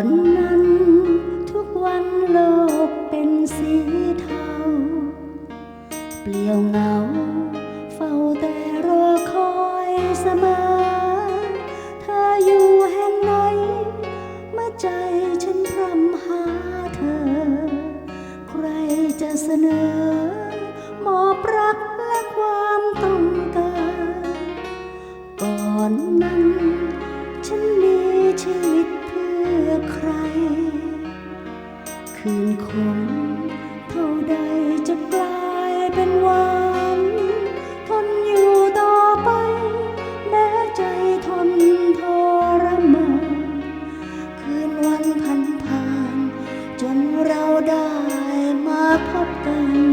อนนั้น ทุกวันโลกเป็นสีเทา เปลี่ยวเหงา เฝ้าแต่รอคอยเสมอ เธออยู่แห่งไหน เมื่อใจฉันพร่ำหาเธอ ใครจะเสนอ มอบรักและความต้องการก่อนนั้น ฉันมีชีวิต คืนคงเท่าใดจะกลายเป็นวันทนอยู่ต่อไป แม้ใจทนทรมานคืนวันพันผ่าน จนเราได้มาพบกัน